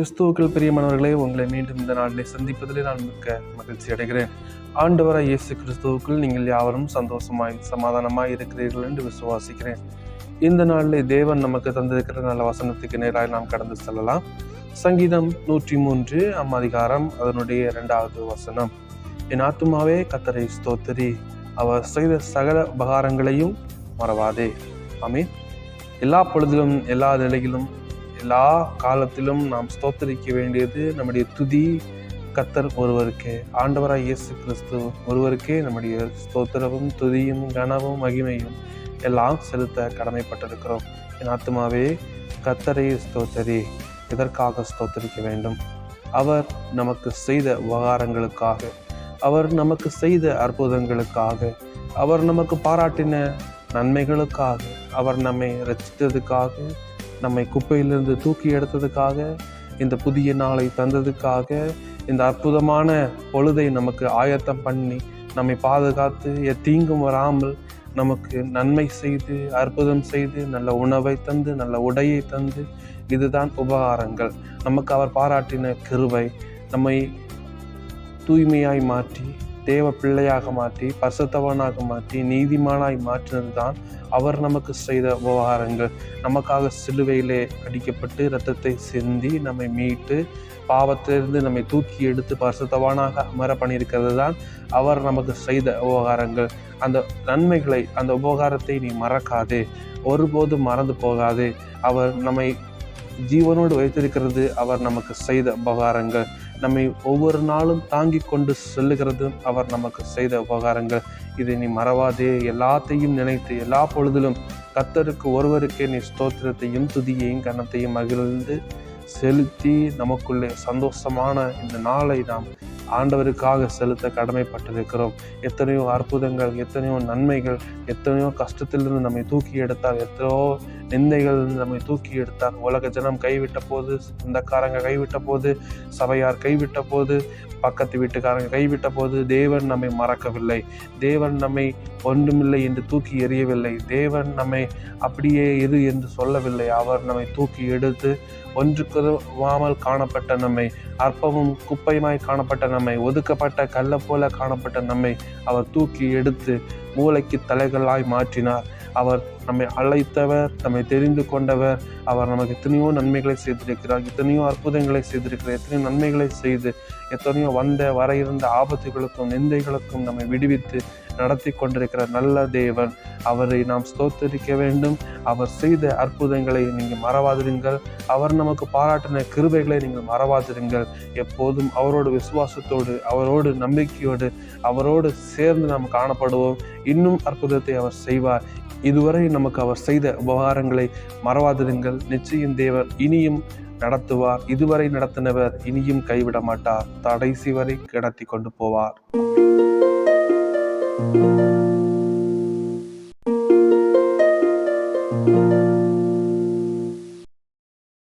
கிறிஸ்துவுக்கள் பிரியமானவர்களே உங்களை மீண்டும் இந்த நாளிலே சந்திப்பதிலே நான் மிக்க மகிழ்ச்சி அடைகிறேன். ஆண்டவராக இயேசு கிறிஸ்துவுக்குள் நீங்கள் யாவரும் சந்தோஷமாய் சமாதானமாய் இருக்கிறீர்கள் என்று விசுவாசிக்கிறேன். இந்த நாளிலே தேவன் நமக்கு தந்திருக்கிற நல்ல வசனத்துக்கு நேராக நாம் கடந்து செல்லலாம். சங்கீதம் நூற்றி மூன்று அம் அதிகாரம் அதனுடைய இரண்டாவது வசனம். என் ஆத்துமாவே கத்தரை ஸ்தோத்திரி. அவர் செய்த சகல உபகாரங்களையும் மறவாதே. ஆமீன். எல்லா பொழுதிலும் எல்லா நிலையிலும் எல்லா காலத்திலும் நாம் ஸ்தோத்தரிக்க வேண்டியது நம்முடைய துதி. கத்தர் ஒருவருக்கே. ஆண்டவராய் இயேசு கிறிஸ்து ஒருவருக்கே நம்முடைய ஸ்தோத்திரமும் துதியும் கனமும் மகிமையும் எல்லாம் செலுத்த கடமைப்பட்டிருக்கிறோம். என் ஆத்மாவே கத்தரை ஸ்தோத்தரி. இதற்காக ஸ்தோத்தரிக்க வேண்டும்? அவர் நமக்கு செய்த உபகாரங்களுக்காக. அவர் நமக்கு செய்த அற்புதங்களுக்காக. அவர் நமக்கு பாராட்டின நன்மைகளுக்காக. அவர் நம்மை ரசித்ததுக்காக நம்மை குப்பையிலிருந்து தூக்கி எடுத்ததுக்காக இந்த புதிய நாளை தந்ததுக்காக இந்த அற்புதமான பொழுதை நமக்கு ஆயத்தம் பண்ணி நம்மை பாதுகாத்து எத்தீங்கும் வராமல் நமக்கு நன்மை செய்து அற்புதம் செய்து நல்ல உணவை தந்து நல்ல உடையை தந்து இதுதான் உபகாரங்கள். நமக்கு அவர் பாராட்டின கிருவை நம்மை தூய்மையாய் மாற்றி தேவ பிள்ளையாக மாற்றி பரிசுத்தவனாக மாற்றி நீதிமானாய் மாற்றினது தான் அவர் நமக்கு செய்த உபகாரங்கள். நமக்காக சிலுவையிலே அடிக்கப்பட்டு இரத்தத்தை சிந்தி நம்மை மீட்டு பாவத்திலிருந்து நம்மை தூக்கி எடுத்து பரிசுத்தவானாக அமர பண்ணியிருக்கிறது தான் அவர் நமக்கு செய்த உபகாரங்கள். அந்த நன்மைகளை அந்த உபகாரத்தை நீ மறக்காதே. ஒருபோதும் மறந்து போகாதே. அவர் நம்மை ஜீவனோடு வைத்திருக்கிறது அவர் நமக்கு செய்த உபகாரங்கள். நம்மை ஒவ்வொரு நாளும் தாங்கி கொண்டு செல்லுகிறதும் அவர் நமக்கு செய்த உபகாரங்கள். இதை நீ மறவாதே. எல்லாத்தையும் நினைத்து எல்லா பொழுதிலும் கத்தருக்கு ஒருவருக்கே நீ ஸ்தோத்திரத்தையும் துதியையும் கனத்தையும் மகிழ்ந்து செலுத்தி நமக்குள்ளே சந்தோஷமான இந்த நாளை நாம் ஆண்டவருக்காக செலுத்த கடமைப்பட்டிருக்கிறோம். எத்தனையோ அற்புதங்கள் எத்தனையோ நன்மைகள் எத்தனையோ கஷ்டத்திலிருந்து நம்மை தூக்கி எடுத்தார். எத்தனையோ நிந்தைகள் நம்மை தூக்கி எடுத்தார். உலக ஜனம் கைவிட்ட போது சொந்தக்காரங்க கைவிட்ட போது சபையார் கைவிட்ட போது பக்கத்து வீட்டுக்காரங்க கைவிட்ட போது தேவன் நம்மை மறக்கவில்லை. தேவன் நம்மை ஒன்றுமில்லை என்று தூக்கி எறியவில்லை. தேவன் நம்மை அப்படியே இரு என்று சொல்லவில்லை. அவர் நம்மை தூக்கி எடுத்து ஒன்றுக்குவாமல் காணப்பட்ட நம்மை அற்பமும் குப்பையுமாய் காணப்பட்ட நம்மை ஒதுக்கப்பட்ட கல்லை போல காணப்பட்ட நம்மை அவர் தூக்கி எடுத்து மூளைக்கு தலைகளாய் மாற்றினார். அவர் நம்மை அழைத்தவர் நம்மை தெரிந்து கொண்டவர். அவர் நமக்கு எத்தனையோ நன்மைகளை செய்திருக்கிறார் எத்தனையோ அற்புதங்களை செய்திருக்கிறார் எத்தனையோ நன்மைகளை செய்து எத்தனையோ வந்த வர இருந்த ஆபத்துகளுக்கும் நிந்தைகளுக்கும் நம்மை விடுவித்து நடத்தி கொண்டிருக்கிற நல்ல தேவன். அவரை நாம் ஸ்தோத்தரிக்க வேண்டும். அவர் செய்த அற்புதங்களை நீங்கள் மறவாதிருங்கள். அவர் நமக்கு பாராட்டின கிருபைகளை நீங்கள் மறவாதிருங்கள். எப்போதும் அவரோடு விசுவாசத்தோடு அவரோடு நம்பிக்கையோடு அவரோடு சேர்ந்து நாம் காணப்படுவோம். இன்னும் அற்புதத்தை அவர் செய்வார். இதுவரை நமக்கு அவர் செய்த உபகாரங்களை மறவாதிருங்கள். நிச்சயம் தேவர் இனியும் நடத்துவார். இதுவரை நடத்தினவர் இனியும் கைவிட மாட்டார் கடைசி வரை கடத்தி கொண்டு போவார். Thank you.